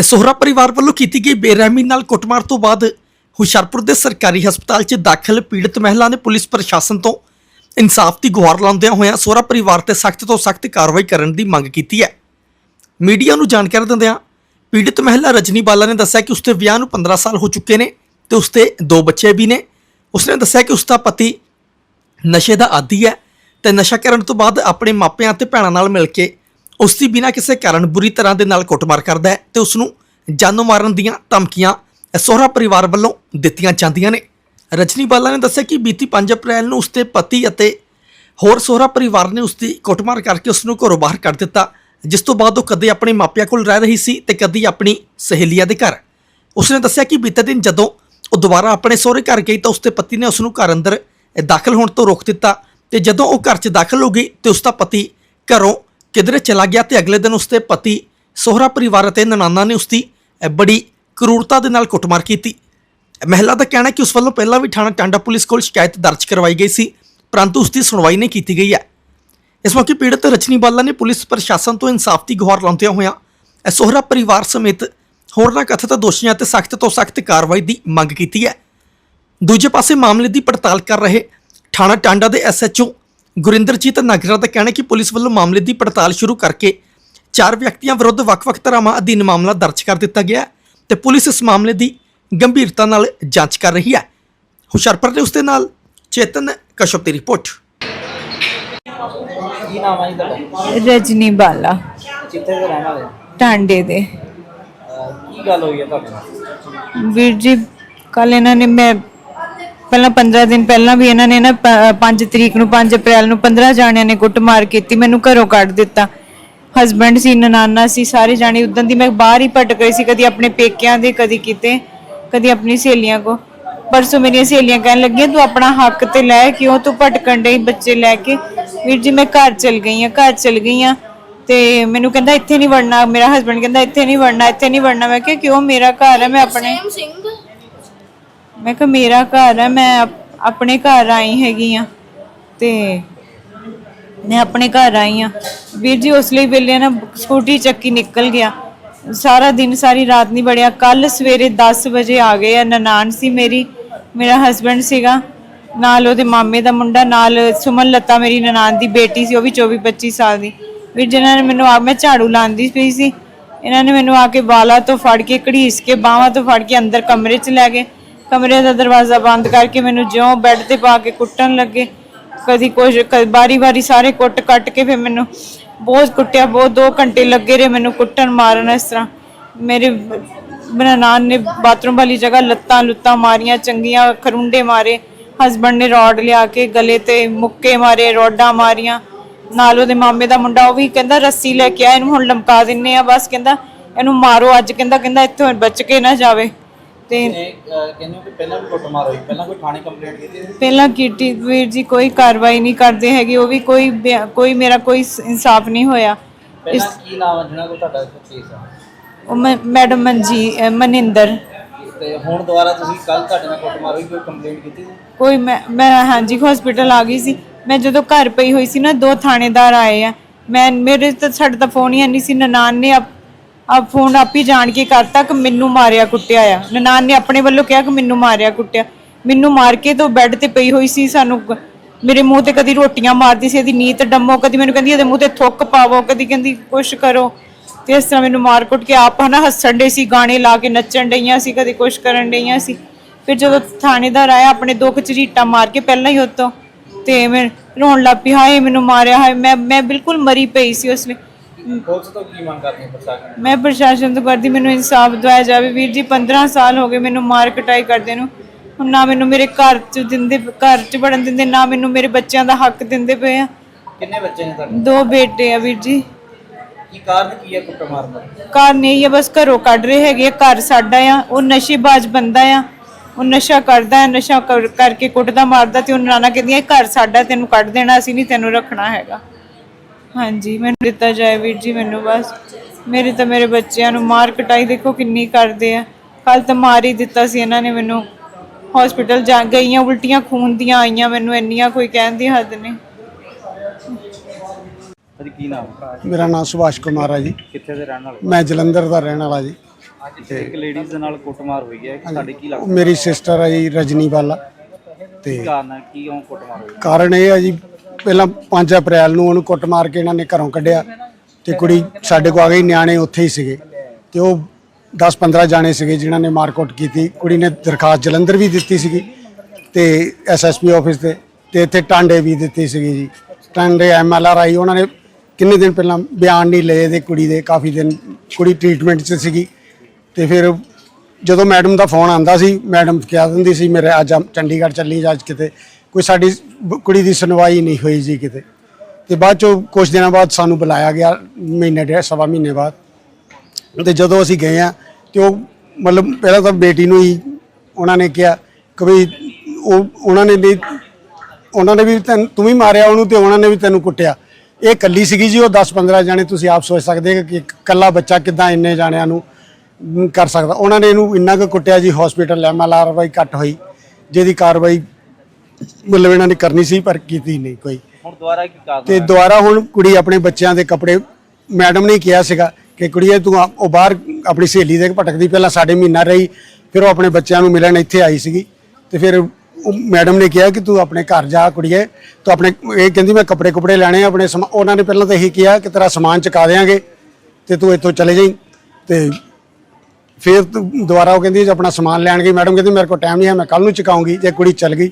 ਇਹ ਸੋਹਰਾ ਪਰਿਵਾਰ ਵੱਲੋਂ ਕੀਤੀ ਗਈ ਬੇਰਹਿਮੀ ਨਾਲ ਕੁੱਟਮਾਰ ਤੋਂ ਬਾਅਦ ਹੁਸ਼ਿਆਰਪੁਰ ਦੇ ਸਰਕਾਰੀ ਹਸਪਤਾਲ 'ਚ ਦਾਖਲ ਪੀੜਤ ਮਹਿਲਾ ਨੇ ਪੁਲਿਸ ਪ੍ਰਸ਼ਾਸਨ ਤੋਂ ਇਨਸਾਫ ਦੀ ਗੁਹਾਰ ਲਾਉਂਦਿਆਂ ਹੋਇਆਂ ਸੋਹਰਾ ਪਰਿਵਾਰ ਤੇ ਸਖਤ ਤੋਂ ਸਖਤ ਕਾਰਵਾਈ ਕਰਨ ਦੀ ਮੰਗ ਕੀਤੀ ਹੈ। ਮੀਡੀਆ ਨੂੰ ਜਾਣਕਾਰੀ ਦਿੰਦਿਆਂ ਪੀੜਤ ਮਹਿਲਾ ਰਜਨੀ ਬਾਲਾ ਨੇ ਦੱਸਿਆ ਕਿ ਉਸਦੇ ਵਿਆਹ ਨੂੰ 15 ਸਾਲ ਹੋ ਚੁੱਕੇ ਨੇ ਤੇ ਉਸਦੇ ਦੋ ਬੱਚੇ ਵੀ ਨੇ। ਉਸਨੇ ਦੱਸਿਆ ਕਿ ਉਸਦਾ ਪਤੀ ਨਸ਼ੇ ਦਾ ਆਦੀ ਹੈ ਤੇ ਨਸ਼ਾ ਕਰਨ ਤੋਂ ਬਾਅਦ ਆਪਣੇ ਮਾਪਿਆਂ ਤੇ ਭੈਣਾਂ ਨਾਲ ਮਿਲ ਕੇ ਉਸ ਦੀ ਬਿਨਾਂ ਕਿਸੇ ਕਾਰਨ ਬੁਰੀ ਤਰ੍ਹਾਂ ਦੇ ਨਾਲ ਕੁੱਟਮਾਰ ਕਰਦਾ ਹੈ ਤੇ ਉਸ ਨੂੰ ਜਾਨੋਂ ਮਾਰਨ ਦੀਆਂ ਧਮਕੀਆਂ ਸਹੁਰਾ ਪਰਿਵਾਰ ਵੱਲੋਂ ਦਿੱਤੀਆਂ ਜਾਂਦੀਆਂ ਨੇ। ਰਜਨੀ ਬਾਲਾ ਨੇ ਦੱਸਿਆ ਕਿ ਬੀਤੀ 5 ਅਪ੍ਰੈਲ ਨੂੰ ਉਸਦੇ ਪਤੀ ਅਤੇ ਹੋਰ ਸਹੁਰਾ ਪਰਿਵਾਰ ਨੇ ਉਸ ਦੀ ਕੁੱਟਮਾਰ ਕਰਕੇ ਉਸ ਨੂੰ ਘਰੋਂ ਬਾਹਰ ਕੱਢ ਦਿੱਤਾ, ਜਿਸ ਤੋਂ ਬਾਅਦ ਉਹ ਕਦੇ ਆਪਣੇ ਮਾਪਿਆਂ ਕੋਲ ਰਹਿ ਰਹੀ ਸੀ ਤੇ ਕਦੀ ਆਪਣੀ ਸਹੇਲੀਆਂ ਦੇ ਘਰ। ਉਸਨੇ ਦੱਸਿਆ ਕਿ ਬੀਤੇ ਦਿਨ ਜਦੋਂ ਉਹ ਦੁਬਾਰਾ ਆਪਣੇ ਸਹੁਰੇ ਘਰ ਗਈ ਤਾਂ ਉਸਦੇ ਪਤੀ ਨੇ ਉਸ ਨੂੰ ਘਰ ਅੰਦਰ ਦਾਖਲ ਹੋਣ ਤੋਂ ਰੋਕ ਦਿੱਤਾ ਤੇ ਜਦੋਂ ਉਹ ਘਰ 'ਚ ਦਾਖਲ ਹੋ ਗਈ ਤੇ ਉਸਦਾ ਪਤੀ ਘਰੋਂ ਕਿਧਰੇ ਚਲਾ ਗਿਆ ਤੇ ਅਗਲੇ ਦਿਨ ਉਸਦੇ ਪਤੀ, ਸੋਹਰਾ ਪਰਿਵਾਰ ਅਤੇ ਨਨਾਨਾ ਨੇ ਉਸਦੀ ਬੜੀ ਕਰੂਰਤਾ ਦੇ ਨਾਲ ਕੁੱਟਮਾਰ ਕੀਤੀ। ਮਹਿਲਾ ਦਾ ਕਹਿਣਾ ਹੈ ਕਿ ਉਸ ਵੱਲੋਂ ਪਹਿਲਾਂ ਵੀ ਥਾਣਾ ਟਾਂਡਾ ਪੁਲਿਸ ਕੋਲ ਸ਼ਿਕਾਇਤ ਦਰਜ ਕਰਵਾਈ ਗਈ ਸੀ, ਪਰੰਤੂ ਉਸ ਦੀ ਸੁਣਵਾਈ ਨਹੀਂ ਕੀਤੀ ਗਈ ਹੈ। ਇਸ ਮੌਕੇ ਪੀੜਤ ਰਚਨੀ ਬਾਲਾ ਨੇ ਪੁਲਿਸ ਪ੍ਰਸ਼ਾਸਨ ਤੋਂ ਇਨਸਾਫ ਦੀ ਗੁਹਾਰ ਲਾਉਂਦਿਆਂ ਹੋਇਆਂ ਸੋਹਰਾ ਪਰਿਵਾਰ ਸਮੇਤ ਹੋਰਨਾਂ ਕਥਿਤ ਦੋਸ਼ੀਆਂ ਤੇ ਸਖਤ ਤੋਂ ਸਖਤ ਕਾਰਵਾਈ ਦੀ ਮੰਗ ਕੀਤੀ ਹੈ। ਦੂਜੇ ਪਾਸੇ ਮਾਮਲੇ ਦੀ ਪੜਤਾਲ ਕਰ ਰਹੇ ਥਾਣਾ ਟਾਂਡਾ ਦੇ ਐਸਐਚਓ ਗੁਰਿੰਦਰਜੀਤ ਨਾਗਰਾ ਦਾ ਕਹਿਣਾ ਹੈ ਕਿ ਪੁਲਿਸ ਵੱਲੋਂ ਮਾਮਲੇ ਦੀ ਪੜਤਾਲ ਸ਼ੁਰੂ ਕਰਕੇ ਚਾਰ ਵਿਅਕਤੀਆਂ ਵਿਰੁੱਧ ਵੱਖ-ਵੱਖ ਧਾਰਾਵਾਂ ਅਧੀਨ ਮਾਮਲਾ ਦਰਜ ਕਰ ਦਿੱਤਾ ਗਿਆ ਹੈ ਤੇ ਪੁਲਿਸ ਇਸ ਮਾਮਲੇ ਦੀ ਗੰਭੀਰਤਾ ਨਾਲ ਜਾਂਚ ਕਰ ਰਹੀ ਹੈ। ਹੁਸ਼ਿਆਰਪੁਰ ਦੇ ਉਸਦੇ ਨਾਲ ਚੇਤਨ ਕਸ਼ਪ ਦੀ ਰਿਪੋਰਟ। ਕੀ ਨਾਮ ਹੈ ਜੀ ਤੁਹਾਡਾ? ਰਜਨੀ ਬਾਲਾ। ਕਿੱਥੇ ਦੇ ਰਹਿਣ ਵਾਲੇ? ਟਾਂਡੇ ਦੇ। ਅਹ ਕੀ ਗੱਲ ਹੋਈ ਹੈ ਤੁਹਾਡੇ ਨਾਲ? ਵੀਰ ਜੀ ਕੱਲ ਇਹਨਾਂ ਨੇ ਮੈਂ ਪਹਿਲਾਂ 15 ਦਿਨ ਪਹਿਲਾਂ ਵੀ ਇਹਨਾਂ ਨੇ ਨਾ 5 ਤਰੀਕ ਨੂੰ 5 ਅਪ੍ਰੈਲ ਨੂੰ 15 ਜਾਣਿਆਂ ਨੇ ਕੁੱਟਮਾਰ ਕੀਤੀ ਮੈਨੂੰ ਘਰੋਂ ਕੱਢ ਦਿੱਤਾ। ਹਸਬੰਡ ਸੀ ਨਨਾਨਾ ਸੀ ਸਾਰੇ ਜਾਣੇ ਉਦੋਂ ਦੀ ਮੈਂ ਬਾਹਰ ਹੀ ਭਟਕ ਰਹੀ ਸੀ ਕਦੀ ਆਪਣੇ ਪੇਕਿਆਂ ਦੇ ਕਦੀ ਕਿਤੇ ਕਦੀ ਆਪਣੀ ਸਹੇਲੀਆਂ ਕੋ। ਪਰਸੋਂ ਮੇਰੀਆਂ ਸਹੇਲੀਆਂ ਕਹਿਣ ਲੱਗੀਆਂ ਤੂੰ ਆਪਣਾ ਹੱਕ ਤੇ ਲੈ ਕਿਉਂ ਤੂੰ ਭਟਕਣ ਡਈ ਬੱਚੇ ਲੈ ਕੇ? ਵੀਰ ਜੀ ਮੈਂ ਘਰ ਚਲ ਗਈ ਆ ਘਰ ਚਲ ਗਈ ਆ ਤੇ ਮੈਨੂੰ ਕਹਿੰਦਾ ਇੱਥੇ ਨਹੀਂ ਵੜਨਾ। ਮੇਰਾ ਹਸਬੰਡ ਕਹਿੰਦਾ ਇੱਥੇ ਨਹੀਂ ਵੜਨਾ ਇੱਥੇ ਨਹੀਂ ਵੜਨਾ। ਮੈਂ ਕਿਹਾ ਕਿਉਂ? ਮੇਰਾ ਘਰ ਹੈ ਮੈਂ ਆਪਣੇ ਮੈਂ ਕਿਹਾ, ਮੇਰਾ ਘਰ ਹੈ ਮੈਂ ਆਪ- ਆਪਣੇ ਘਰ ਆਈ ਹੈਗੀ ਆ। ਤੇ ਮੈਂ ਆਪਣੇ ਘਰ ਆਈ ਆ। ਵੀਰ ਜੀ, ਉਸ ਲਈ ਵੇਲੇ ਨਾ ਸਕੂਟੀ ਚੱਕੀ ਨਿਕਲ ਗਿਆ। ਸਾਰਾ ਦਿਨ, ਸਾਰੀ ਰਾਤ ਨਹੀਂ ਬੜਿਆ। ਕੱਲ ਸਵੇਰੇ 10 ਵਜੇ ਆ ਗਏ ਆ, ਨਨਾਣ ਸੀ ਮੇਰੀ, ਮੇਰਾ ਹਸਬੰਡ ਸੀਗਾ। ਨਾਲ ਉਹਦੇ ਮਾਮੇ ਦਾ ਮੁੰਡਾ, ਨਾਲ ਸੁਮਨ ਲਤਾ ਮੇਰੀ ਨਨਾਣ ਦੀ ਬੇਟੀ ਸੀ, ਉਹ ਵੀ 24 25 ਸਾਲ ਦੀ। ਵੀਰ ਜਿਨ੍ਹਾਂ ਨੇ ਮੈਨੂੰ ਆ, ਮੈਂ ਝਾੜੂ ਲਾਉਂਦੀ ਪਈ ਸੀ। ਇਹਨਾਂ ਨੇ ਮੈਨੂੰ ਆ ਕੇ ਵਾਲਾਂ ਤੋਂ ਫੜ ਕੇ, ਘੜੀਸ ਕੇ, ਬਾਹਾਂ ਤੋਂ ਫੜ ਕੇ ਅੰਦਰ ਕਮਰੇ 'ਚ ਲੈ ਗਏ। ਕਮਰੇ ਦਾ ਦਰਵਾਜ਼ਾ ਬੰਦ ਕਰਕੇ ਮੈਨੂੰ ਜਿਉਂ ਬੈੱਡ ਤੇ ਪਾ ਕੇ ਕੁੱਟਣ ਲੱਗੇ। ਕਦੀ ਕੁਝ ਬਾਰੀ ਬਾਰੀ ਸਾਰੇ ਕੁੱਟ ਕੱਟ ਕੇ ਫਿਰ ਮੈਨੂੰ ਬਹੁਤ ਕੁੱਟਿਆ, ਬਹੁਤ 2 ਘੰਟੇ ਲੱਗੇ ਰਹੇ ਮੈਨੂੰ ਕੁੱਟਣ ਮਾਰਨ ਇਸ ਤਰ੍ਹਾਂ। ਮੇਰੇ ਬਨਾਨਾਨ ਨੇ ਬਾਥਰੂਮ ਵਾਲੀ ਜਗ੍ਹਾ ਲੱਤਾਂ ਲੁੱਤਾਂ ਮਾਰੀਆਂ, ਚੰਗੀਆਂ ਖਰੁੰਡੇ ਮਾਰੇ ਹਸਬੰਡ ਨੇ ਰੋਡ ਲਿਆ ਕੇ ਗਲੇ ਤੇ ਮੁੱਕੇ ਮਾਰੇ, ਰੋਡਾਂ ਮਾਰੀਆਂ। ਨਾਲ ਉਹਦੇ ਮਾਮੇ ਦਾ ਮੁੰਡਾ ਉਹ ਵੀ ਕਹਿੰਦਾ, ਰੱਸੀ ਲੈ ਕੇ ਆ, ਇਹਨੂੰ ਹੁਣ ਲਮਕਾ ਦਿੰਨੇ ਆ। ਬਸ ਕਹਿੰਦਾ, ਇਹਨੂੰ ਮਾਰੋ ਅੱਜ। ਕਹਿੰਦਾ ਕਹਿੰਦਾ, ਇੱਥੋਂ ਬਚ ਕੇ ਨਾ ਜਾਵੇ। ਤੇ ਕਹਿੰਦੇ ਹੋ ਕਿ ਪਹਿਲਾਂ ਵੀ ਕੁੱਟਮਾਰ ਹੋਈ ਪਹਿਲਾਂ ਕੋਈ ਥਾਣੇ ਕੰਪਲੇਂਟ ਕੀਤੀ ਸੀ? ਪਹਿਲਾਂ ਕੀਤੀ ਵੀਰ ਜੀ ਕੋਈ ਕਾਰਵਾਈ ਨਹੀਂ ਕਰਦੇ ਹੈਗੇ ਉਹ ਵੀ ਕੋਈ ਬਿਆ- ਕੋਈ ਮੇਰਾ ਕੋਈ ਸ- ਇਨਸਾਫ ਨਹੀਂ ਹੋਇਆ। ਪਹਿਲਾਂ ਕੀ ਨਾਮ ਹੈ ਜਿਹਨਾਂ ਕੋਲ ਤੁਹਾਡਾ ਕੇਸ ਆ? ਉਹ ਮੈਂ- ਮੈਡਮ ਮਨਜੀ ਮਨਿੰਦਰ। ਤੇ ਹੁਣ ਦੁਬਾਰਾ ਤੁਸੀਂ ਕੱਲ ਤੁਹਾਡੇ ਨਾਲ ਕੁੱਟਮਾਰ ਹੋਈ ਕੋਈ ਕੰਪਲੇਂਟ ਕੀਤੀ ਸੀ? ਕੋਈ ਮੈਂ ਮੈਂ ਹਾਂਜੀ ਹਸਪੀਟਲ ਆ ਗਈ ਸੀ। ਮੈਂ ਜਦੋਂ ਘਰ ਪਈ ਹੋਈ ਸੀ ਨਾ ਦੋ ਥਾਣੇਦਾਰ ਆਏ ਆ। ਮੈਂ ਮੇਰੇ ਤਾਂ ਸਾਡੇ ਤਾਂ ਫੋਨ ਹੀ ਨਹੀਂ ਸੀ ਨਨਾਨ ਨੇ ਆਪ ਆਪ ਫੋਨ ਆਪ ਹੀ ਜਾਣ ਕੇ ਕਰ ਤੱਕ ਮੈਨੂੰ ਮਾਰਿਆ ਕੁੱਟਿਆ ਆ। ਨਨਾਨ ਨੇ ਆਪਣੇ ਵੱਲੋਂ ਕਿਹਾ ਕਿ ਮੈਨੂੰ ਮਾਰਿਆ ਕੁੱਟਿਆ। ਮੈਨੂੰ ਮਾਰ ਕੇ ਤੋਂ ਬੈੱਡ ਤੇ ਪਈ ਹੋਈ ਸੀ, ਸਾਨੂੰ ਮੇਰੇ ਮੂੰਹ ਤੇ ਕਦੀ ਰੋਟੀਆਂ ਮਾਰਦੀ ਸੀ, ਇਹਦੀ ਨੀਤ ਡੰਮੋ, ਕਦੀ ਮੈਨੂੰ ਕਹਿੰਦੀ ਇਹਦੇ ਮੂੰਹ ਤੇ ਥੁੱਕ ਪਾਵੋ, ਕਦੀ ਕਹਿੰਦੀ ਕੁਛ ਕਰੋ। ਤੇ ਇਸ ਤਰ੍ਹਾਂ ਮੈਨੂੰ ਮਾਰ ਕੁੱਟ ਕੇ ਆਪ ਹਨਾ ਹੱਸਣ ਡੇ ਸੀ, ਗਾਣੇ ਲਾ ਕੇ ਨੱਚਣ ਡਈਆਂ ਸੀ, ਕਦੇ ਕੁਛ ਕਰਨ ਡਈਆਂ ਸੀ। ਫਿਰ ਜਦੋਂ ਥਾਣੇਦਾਰ ਆਇਆ, ਆਪਣੇ ਦੋ ਝਰੀਟਾਂ ਮਾਰ ਕੇ ਪਹਿਲਾਂ ਹੀ ਉਤੋਂ, ਤੇ ਮੈਂ ਰੋਣ ਲੱਗ ਪਈ, ਹਾਏ ਮੈਨੂੰ ਮਾਰਿਆ, ਹਾਏ ਮੈਂ ਮੈਂ ਬਿਲਕੁਲ ਮਰੀ ਪਈ ਸੀ ਉਸ ਲਈ ਪੁਲਿਸ ਤੋਂ ਕੀ ਮੰਗ ਕਰਦੇ ਹੋ ਪ੍ਰਸ਼ਾਸਨ ਮੈਂ ਪ੍ਰਸ਼ਾਸਨ ਤੋਂ ਕਰਦੀ ਮੈਨੂੰ ਇਨਸਾਫ ਦਿਵਾਇਆ ਜਾਵੇ। ਵੀਰ ਜੀ 15 ਸਾਲ ਹੋ ਗਏ ਮੈਨੂੰ ਮਾਰ ਕਟਾਈ ਕਰਦੇ ਨੂੰ। ਹੁਣ ਨਾ ਮੈਨੂੰ ਮੇਰੇ ਘਰ ਚ ਦਿੰਦੇ ਘਰ ਚ ਵੜਨ ਦਿੰਦੇ ਨਾ ਮੈਨੂੰ ਮੇਰੇ ਬੱਚਿਆਂ ਦਾ ਹੱਕ ਦਿੰਦੇ ਪਏ ਆ। ਕਿੰਨੇ ਬੱਚੇ ਨੇ ਤੁਹਾਡੇ? ਦੋ ਬੇਟੇ ਆ ਵੀਰ ਜੀ। ਕੀ ਕਾਰਨ ਕੀ ਹੈ ਕੁੱਟਮਾਰ ਦਾ? ਘਰ ਨਹੀਂ ਆ ਬਸ ਘਰੋਂ ਕੱਢ ਰਹੇ ਹੈਗੇ ਆ, ਘਰ ਸਾਡਾ ਆ ਉਹ ਨਸ਼ੇਬਾਜ਼ ਬੰਦਾ ਆ। ਉਹ ਨਸ਼ਾ ਕਰਦਾ ਹੈ ਨਸ਼ਾ ਕਰ- ਕਰਕੇ ਕੁੱਟਦਾ ਮਾਰਦਾ ਤੇ ਉਹ ਨਾਨਾ ਕਹਿੰਦੀਆਂ ਇਹ ਘਰ ਸਾਡਾ ਤੈਨੂੰ ਕੱਢ ਦੇਣਾ ਅਸੀਂ ਨਹੀਂ ਤੈਨੂੰ ਰੱਖਣਾ ਹੈਗਾ। ਹਾਂਜੀ ਮੈਨੂੰ ਦਿੱਤਾ ਜਾਏ ਵੀਰ ਜੀ ਮੈਨੂੰ ਬਸ। ਮੇਰੇ ਤਾਂ ਮੇਰੇ ਬੱਚਿਆਂ ਨੂੰ ਮਾਰ ਕਟਾਈ ਦੇਖੋ ਕਿੰਨੀ ਕਰਦੇ ਆ। ਕੱਲ ਤਾਂ ਮਾਰ ਹੀ ਦਿੱਤਾ ਸੀ ਇਹਨਾਂ ਨੇ ਮੈਨੂੰ। ਹਸਪੀਟਲ ਜਾ ਗਈਆਂ ਉਲਟੀਆਂ ਖੂਨ ਦੀਆਂ ਆਈਆਂ ਮੈਨੂੰ ਇੰਨੀਆਂ ਕੋਈ ਕਹਿਣ ਦੀ ਹੱਦ ਨਹੀਂ। ਕੀ ਨਾਮ? ਮੇਰਾ ਨਾਮ ਸੁਭਾਸ਼ ਕੁਮਾਰ ਹੈ ਜੀ। ਕਿੱਥੇ ਦੇ ਰਹਿਣ ਵਾਲੇ? ਮੈਂ ਜਲੰਧਰ ਦਾ ਰਹਿਣ ਵਾਲਾ ਜੀ। ਅੱਜ ਇੱਕ ਲੇਡੀਜ਼ ਦੇ ਨਾਲ ਕੁੱਟਮਾਰ ਹੋਈ ਹੈ। ਤੁਹਾਡੇ ਕੀ ਲੱਗਦਾ? ਮੇਰੀ ਸਿਸਟਰ ਹੈ ਜੀ ਰਜਨੀ ਵਾਲਾ ਤੇ ਕੀ ਕਾਰਨ ਹੈ ਕੀ ਕਿਉਂ ਕੁੱਟਮਾਰ ਹੋਈ? ਕਾਰਨ ਇਹ ਹੈ ਜੀ ਪਹਿਲਾਂ 5 ਅਪ੍ਰੈਲ ਨੂੰ ਉਹਨੂੰ ਕੁੱਟ ਮਾਰ ਕੇ ਇਹਨਾਂ ਨੇ ਘਰੋਂ ਕੱਢਿਆ ਤੇ ਕੁੜੀ ਸਾਡੇ ਕੋਲ ਆ ਗਈ, ਨਿਆਣੇ ਉੱਥੇ ਹੀ ਸੀਗੇ ਤੇ ਉਹ 10-15 ਜਾਣੇ ਸੀਗੇ ਜਿਨ੍ਹਾਂ ਨੇ ਮਾਰਕੁੱਟ ਕੀਤੀ। ਕੁੜੀ ਨੇ ਦਰਖਾਸਤ ਜਲੰਧਰ ਵੀ ਦਿੱਤੀ ਸੀਗੀ ਤੇ ਐਸਐਸਪੀ ਆਫਿਸ ਤੇ ਤੇ ਇੱਥੇ ਟਾਂਡੇ ਵੀ ਦਿੱਤੀ ਸੀਗੀ ਜੀ। ਟਾਂਡੇ ਐਮਐਲਆਰ ਆਈ, ਉਹਨਾਂ ਨੇ ਕਿੰਨੇ ਦਿਨ ਪਹਿਲਾਂ ਬਿਆਨ ਨਹੀਂ ਲਏ ਦੇ ਕੁੜੀ ਦੇ, ਕਾਫੀ ਦਿਨ ਕੁੜੀ ਟ੍ਰੀਟਮੈਂਟ 'ਚ ਸੀਗੀ ਤੇ ਫਿਰ ਜਦੋਂ ਮੈਡਮ ਦਾ ਫੋਨ ਆਂਦਾ ਸੀ ਮੈਡਮ ਕਹਿ ਦਿੰਦੀ ਸੀ, ਮੇਰੇ ਅੱਜ ਚੰਡੀਗੜ੍ਹ ਚੱਲੀ ਜਾ ਅੱਜ ਕਿਤੇ। ਕੋਈ ਸਾਡੀ ਕੁੜੀ ਦੀ ਸੁਣਵਾਈ ਨਹੀਂ ਹੋਈ ਜੀ ਕਿਤੇ। ਤੇ ਬਾਅਦ ਚੋਂ ਕੁਝ ਦਿਨਾਂ ਬਾਅਦ ਸਾਨੂੰ ਬੁਲਾਇਆ ਗਿਆ, ਮਹੀਨੇ ਡੇਢ, ਸਵਾ ਮਹੀਨੇ ਬਾਅਦ। ਤੇ ਜਦੋਂ ਅਸੀਂ ਗਏ ਆ, ਤੇ ਉਹ ਮਤਲਬ ਪਹਿਲਾਂ ਤਾਂ ਬੇਟੀ ਨੂੰ ਹੀ ਉਹਨਾਂ ਨੇ ਕਿਹਾ ਕਿ ਵੀ ਉਹ, ਉਹਨਾਂ ਨੇ ਵੀ, ਉਹਨਾਂ ਨੇ ਵੀ ਤੈਨੂੰ, ਤੂੰ ਵੀ ਮਾਰਿਆ ਉਹਨੂੰ ਤੇ ਉਹਨਾਂ ਨੇ ਵੀ ਤੈਨੂੰ ਕੁੱਟਿਆ। ਇਹ ਕੱਲੀ ਸੀਗੀ ਜੀ, ਉਹ 10-15 ਜਾਣੇ ਤੁਸੀਂ ਆਪ ਸੋਚ ਸਕਦੇ ਕਿ ਇੱਕ ਕੱਲਾ ਬੱਚਾ ਕਿੱਦਾਂ ਇੰਨੇ ਜਾਣਿਆਂ ਨੂੰ ਕਰ ਸਕਦਾ। ਉਹਨਾਂ ਨੇ ਇਹਨੂੰ ਇੰਨਾ ਕੁ ਕੁੱਟਿਆ ਜੀ ਹਸਪੀਟਲ ਐਮਐਲਆਰ ਵਾਈ ਕੱਟ ਹੋਈ, ਜਿਹਦੀ ਕਾਰਵਾਈ ਮਤਲਬ ਇਹਨਾਂ ਨੇ ਕਰਨੀ ਸੀ ਪਰ ਕੀਤੀ ਨਹੀਂ ਕੋਈ। ਹੁਣ ਦੁਬਾਰਾ ਕੀ ਕਾਰਨ ਤੇ ਦੁਬਾਰਾ ਹੁਣ ਕੁੜੀ ਆਪਣੇ ਬੱਚਿਆਂ ਦੇ ਕੱਪੜੇ ਮੈਡਮ ਨੇ ਕਿਹਾ ਸੀਗਾ ਕਿ ਕੁੜੀਏ ਤੂੰ ਆ- ਉਹ ਬਾਹਰ ਆਪਣੀ ਸਹੇਲੀ ਦੇ ਭਟਕਦੀ ਪਹਿਲਾਂ ਸਾਡੇ ਮਹੀਨਾ ਰਹੀ ਫਿਰ ਉਹ ਆਪਣੇ ਬੱਚਿਆਂ ਨੂੰ ਮਿਲਣ ਇੱਥੇ ਆਈ ਸੀਗੀ। ਤੇ ਫਿਰ ਉਹ ਮੈਡਮ ਨੇ ਕਿਹਾ ਕਿ ਤੂੰ ਆਪਣੇ ਘਰ ਜਾ ਕੁੜੀਏ ਤੂੰ ਆਪਣੇ ਇਹ ਕਹਿੰਦੀ ਮੈਂ ਕੱਪੜੇ ਕੁਪੜੇ ਲੈਣੇ ਆ ਆਪਣੇ ਸਮਾ- ਉਹਨਾਂ ਨੇ ਪਹਿਲਾਂ ਤਾਂ ਇਹੀ ਕਿਹਾ ਕਿ ਤੇਰਾ ਸਮਾਨ ਚੁਕਾ ਦੇਾਂਗੇ ਤੇ ਤੂੰ ਇੱਥੋਂ ਚਲੇ ਜਾਈਂ। ਤੇ ਫਿਰ ਤੂੰ ਦੁਬਾਰਾ ਉਹ ਕਹਿੰਦੀ ਜੇ ਆਪਣਾ ਸਮਾਨ ਲੈਣ ਗਈ ਮੈਡਮ ਕਹਿੰਦੀ ਮੇਰੇ ਕੋਲ ਟਾਈਮ ਨਹੀਂ ਹੈ ਮੈਂ ਕੱਲ ਨੂੰ ਚੁਕਾਉਂਗੀ ਜੇ ਕੁੜੀ ਚਲ ਗਈ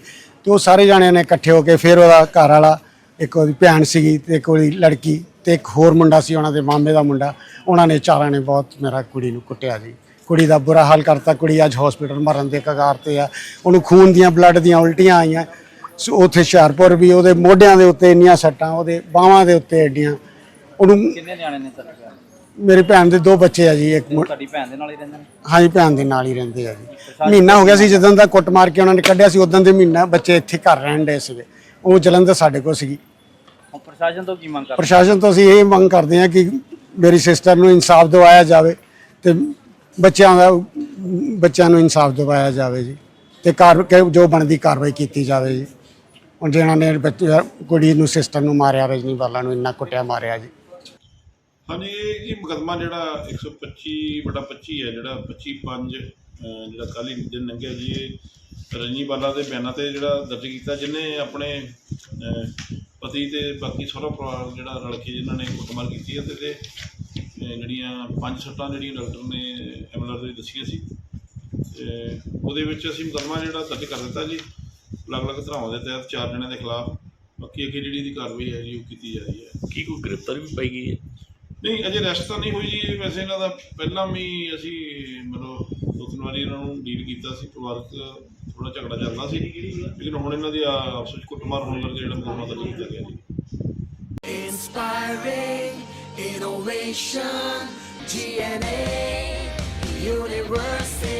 ਤੇ ਉਹ ਸਾਰੇ ਜਾਣਿਆਂ ਨੇ ਇਕੱਠੇ ਹੋ ਕੇ ਫਿਰ ਉਹਦਾ ਘਰ ਵਾਲਾ, ਇੱਕ ਉਹਦੀ ਭੈਣ ਸੀਗੀ ਤੇ ਇੱਕ ਉਹਦੀ ਲੜਕੀ ਤੇ ਇੱਕ ਹੋਰ ਮੁੰਡਾ ਸੀ ਉਹਨਾਂ ਦੇ ਮਾਮੇ ਦਾ ਮੁੰਡਾ, ਉਹਨਾਂ ਨੇ ਚਾਰਾਂ ਨੇ ਬਹੁਤ ਮੇਰਾ ਕੁੜੀ ਨੂੰ ਕੁੱਟਿਆ ਜੀ। ਕੁੜੀ ਦਾ ਬੁਰਾ ਹਾਲ ਕਰਤਾ, ਕੁੜੀ ਅੱਜ ਹਸਪੀਟਲ ਮਰਨ ਦੇ ਕਗਾਰ ਤੇ ਆ। ਉਹਨੂੰ ਖੂਨ ਦੀਆਂ ਬਲੱਡ ਦੀਆਂ ਉਲਟੀਆਂ ਆਈਆਂ। ਸੋ ਉੱਥੇ ਹੁਸ਼ਿਆਰਪੁਰ ਵੀ ਉਹਦੇ ਮੋਢਿਆਂ ਦੇ ਉੱਤੇ ਇੰਨੀਆਂ ਸੱਟਾਂ, ਉਹਦੇ ਬਾਹਾਂ ਦੇ ਉੱਤੇ ਐਡੀਆਂ। ਉਹਨੂੰ ਕਿੰਨੇ ਨਿਆਣੇ ਨੇ ਤੁਹਾਡੇ ਮੇਰੇ ਭੈਣ ਦੇ ਦੋ ਬੱਚੇ ਆ ਜੀ ਇੱਕ ਮੁੰ- ਤੁਹਾਡੀ ਭੈਣ ਦੇ ਨਾਲ ਹੀ ਰਹਿੰਦੇ ਨੇ? ਹਾਂਜੀ ਭੈਣ ਦੇ ਨਾਲ ਹੀ ਰਹਿੰਦੇ ਆ ਜੀ। ਮਹੀਨਾ ਹੋ ਗਿਆ ਸੀ ਜਦੋਂ ਦਾ ਕੁੱਟ ਮਾਰ ਕੇ ਉਹਨਾਂ ਨੇ ਕੱਢਿਆ ਸੀ ਉਦੋਂ ਦੇ ਮਹੀਨਾ ਬੱਚੇ ਇੱਥੇ ਘਰ ਰਹਿਣ ਦੇ ਸੀਗੇ। ਉਹ ਜਲੰਧਰ ਸਾਡੇ ਕੋਲ ਸੀਗੀ। ਹੁਣ ਪ੍ਰਸ਼ਾਸਨ ਤੋਂ ਕੀ ਮੰਗ ਕਰ ਪ੍ਰਸ਼ਾਸਨ ਤੋਂ ਅਸੀਂ ਇਹ ਮੰਗ ਕਰਦੇ ਹਾਂ ਕਿ ਮੇਰੀ ਸਿਸਟਰ ਨੂੰ ਇਨਸਾਫ ਦਿਵਾਇਆ ਜਾਵੇ ਤੇ ਬੱਚਿਆਂ ਦਾ ਬੱਚਿਆਂ ਨੂੰ ਇਨਸਾਫ ਦਿਵਾਇਆ ਜਾਵੇ ਜੀ। ਤੇ ਕਾਰ ਕਿ ਜੋ ਬਣਦੀ ਕਾਰਵਾਈ ਕੀਤੀ ਜਾਵੇ ਜੀ। ਹੁਣ ਜਿਹਨਾਂ ਨੇ ਬੱਚੇ ਕੁੜੀ ਨੂੰ ਸਿਸਟਰ ਨੂੰ ਮਾਰਿਆ ਰਜਨੀ ਵਾਲਾ ਨੂੰ ਇੰਨਾ ਕੁੱਟਿਆ ਮਾਰਿਆ ਜੀ। ਹਾਂਜੀ, ਇਹ ਜੀ ਮੁਕੱਦਮਾ ਜਿਹੜਾ 125 ਬਟਾ 25 ਹੈ, ਜਿਹੜਾ 25 5 ਜਿਹੜਾ ਕੱਲ੍ਹ ਹੀ ਦਿਨ ਲੰਘਿਆ ਜੀ, ਇਹ ਰਜਨੀ ਬਾਲਾ ਦੇ ਬਿਆਨਾਂ ਤੇ ਜਿਹੜਾ ਦਰਜ ਕੀਤਾ ਜਿਹਨੇ ਆਪਣੇ ਪਤੀ ਤੇ ਬਾਕੀ ਸਹੁਰਾ ਪਰਿਵਾਰ ਜਿਹੜਾ ਰਲ ਕੇ ਜਿਨ੍ਹਾਂ ਨੇ ਕੁੱਟਮਾਰ ਕੀਤੀ ਹੈ, ਤੇ ਜਿਹੜੀਆਂ ਪੰਜ ਸੱਟਾਂ ਜਿਹੜੀਆਂ ਡਾਕਟਰ ਨੇ ਐਮਐਲਆਰ ਦੇ ਦੱਸੀਆਂ ਸੀ, ਤੇ ਉਹਦੇ ਵਿੱਚ ਅਸੀਂ ਮੁਕੱਦਮਾ ਜਿਹੜਾ ਦਰਜ ਕਰ ਦਿੱਤਾ ਜੀ, ਅਲੱਗ-ਅਲੱਗ ਧਰਾਵਾਂ ਦੇ ਤਹਿਤ ਚਾਰ ਜਣਿਆਂ ਦੇ ਖਿਲਾਫ, ਬਾਕੀ ਅੱਗੇ ਜਿਹੜੀ ਦੀ ਕਾਰਵਾਈ ਹੈ ਜੀ, ਉਹ ਕੀਤੀ ਜਾ ਰਹੀ ਹੈ। ਕੀ ਕੋਈ ਗ੍ਰਿਫਤਾਰੀ ਵੀ ਪਾਈ ਗਈ ਹੈ? ਨਹੀਂ ਅਜੇ ਰੈਸਟ ਤਾਂ ਨਹੀਂ ਹੋਈ ਜੀ। ਵੈਸੇ ਇਹਨਾਂ ਦਾ ਪਹਿਲਾਂ ਵੀ ਅਸੀਂ ਮਤਲਬ ਦੋ ਇਹਨਾਂ ਨੂੰ ਡੀਲ ਕੀਤਾ ਸੀ। ਪਰਿਵਾਰਕ ਥੋੜਾ ਝਗੜਾ ਚੱਲਦਾ ਸੀ। ਲੇਕਿਨ ਹੁਣ ਇਹਨਾਂ ਦੀ ਆਪਸ ਕੁੱਟਮਾਰ ਹੋਣ ਕਰਕੇ ਜਿਹੜਾ ਮਾਮਲਾ ਦਰਜ ਕੀਤਾ ਗਿਆ ਜੀ। Inspiring innovation, GNA, university.